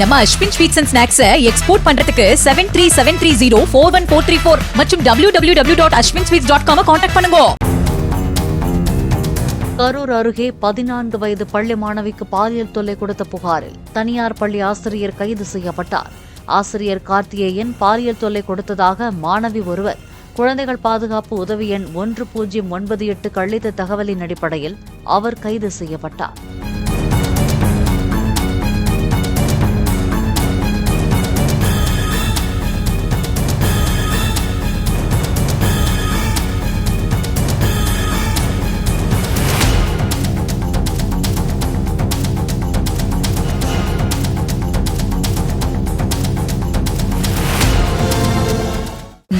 நம்ம Ashwin sweets and snacks export பண்றதுக்கு seven three seven three zero four one four three four மற்றும் W W W dot Ashwin sweets dot com contact பண்ணுங்க. கரூர் அருகே பதினான்கு வயது பள்ளி மாணவிக்கு பாலியல் தொல்லை கொடுத்த புகாரில் தனியார் பள்ளி ஆசிரியர் கைது செய்யப்பட்டார். ஆசிரியர் கார்த்திகேயன் பாலியல் தொல்லை கொடுத்ததாக மாணவி ஒருவர் குழந்தைகள் பாதுகாப்பு உதவி எண் ஒன்று பூஜ்ஜியம் ஒன்பது எட்டு கழித்த தகவலின் அடிப்படையில் அவர் கைது செய்யப்பட்டார்.